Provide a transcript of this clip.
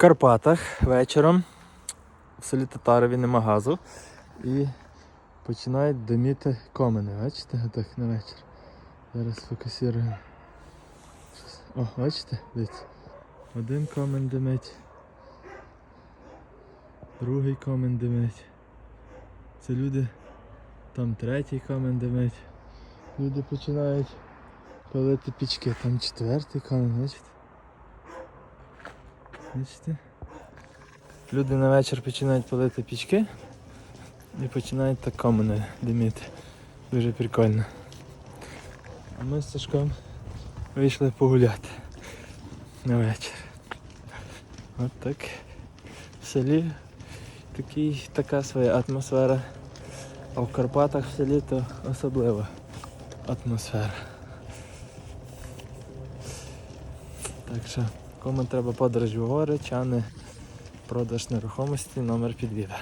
Карпатах вечором в селі Татарові нема газу і починають диміти комини. Бачите, так на вечір. Зараз фокусуємо. О, бачите? Дивіться. Один комен димить. Другий комен димить. Це люди. Там третій комен димить. Люди починають палити пічки. Там четвертий комен, бачите? Бачите? Люди на вечір починають палити пічки і починають так комини диміти. Дуже прикольно. А ми з Сашком вийшли погуляти на вечір. От так. В селі такий, така своя атмосфера. А в Карпатах в селі то особлива атмосфера. Так що, кому треба подорож в гори, чани, продаж нерухомості, номер підвіда.